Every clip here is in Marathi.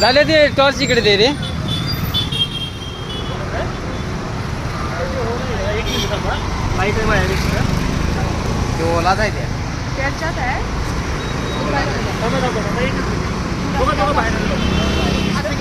झाले ते टॉर्च इकडे दे रे. तो ओला जाय त्या त्याच्यात आहे अरे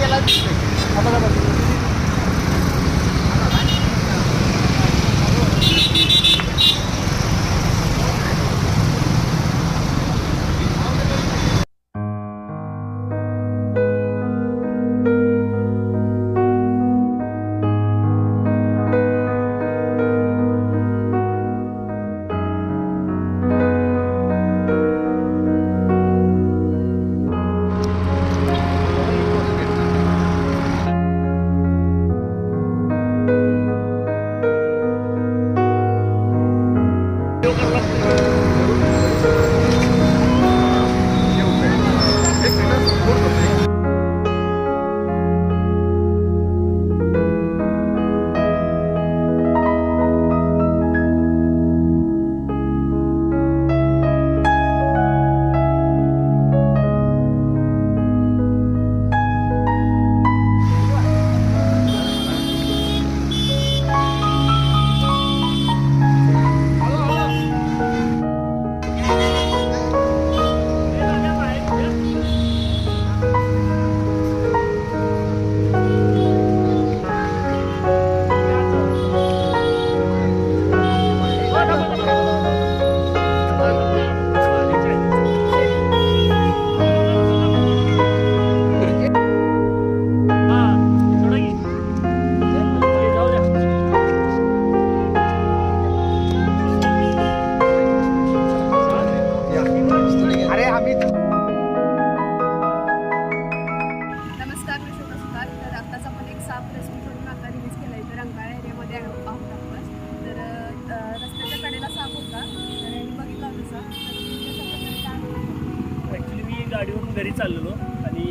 गाडीवरून घरी चाललेलो आणि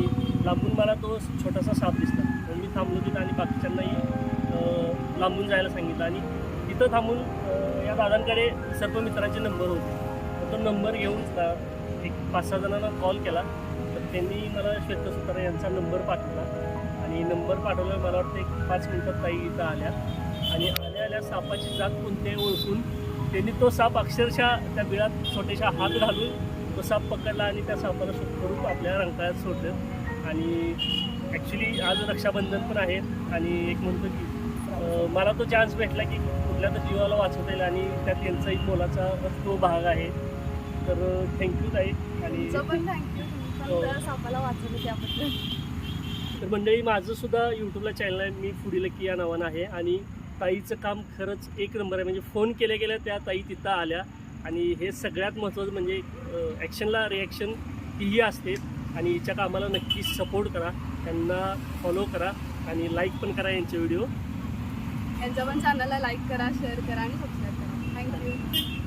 लांबून मला तो छोटासा साप दिसला. तर मी थांबलो तिथं आणि बाकीच्यांनाही लांबून जायला सांगितलं. आणि तिथं थांबून या दादांकडे सर्व मित्रांचे नंबर होते. तो नंबर घेऊन एक पाच सहा जणांना कॉल केला. तर त्यांनी मला श्वेतसुतार यांचा नंबर पाठवला. आणि नंबर पाठवल्यावर मला वाटतं एक पाच मिनटात ताई इथं आल्या. आणि आल्या आल्या सापाची जात कोणते ओळखून त्यांनी तो साप अक्षरशः त्या बिळात छोटेशा हात घालून तो साप पकडला आणि त्या सापाला सुट करून आपल्या रंकाळ्यात सोडलं. आणि ॲक्च्युली आज रक्षाबंधन पण आहे आणि एक म्हणतो की मला तो चान्स भेटला की कुठल्या तर जीवाला वाचवता येईल आणि त्यात यांचा एक मोलाचा तो भाग आहे. तर थँक्यू ताई. आणि हो. पण त्या सापाला वाचवलं त्याबद्दल. तर मंडळी माझं सुद्धा यूट्यूबला चॅनल आहे. मी फुडी लकी या नावानं आहे. आणि ताईचं काम खरंच एक नंबर आहे. म्हणजे फोन केल्या गेल्या त्या ताई तिथं आल्या. आणि हे सगळ्यात महत्त्वाचं म्हणजे ॲक्शनला रिॲक्शन तीही असते. आणि हिच्या कामाला नक्की सपोर्ट करा. त्यांना फॉलो करा आणि लाईक पण करा यांचे व्हिडिओ यांचा पण चॅनलला लाईक करा शेअर करा आणि सबस्क्राईब करा. थँक्यू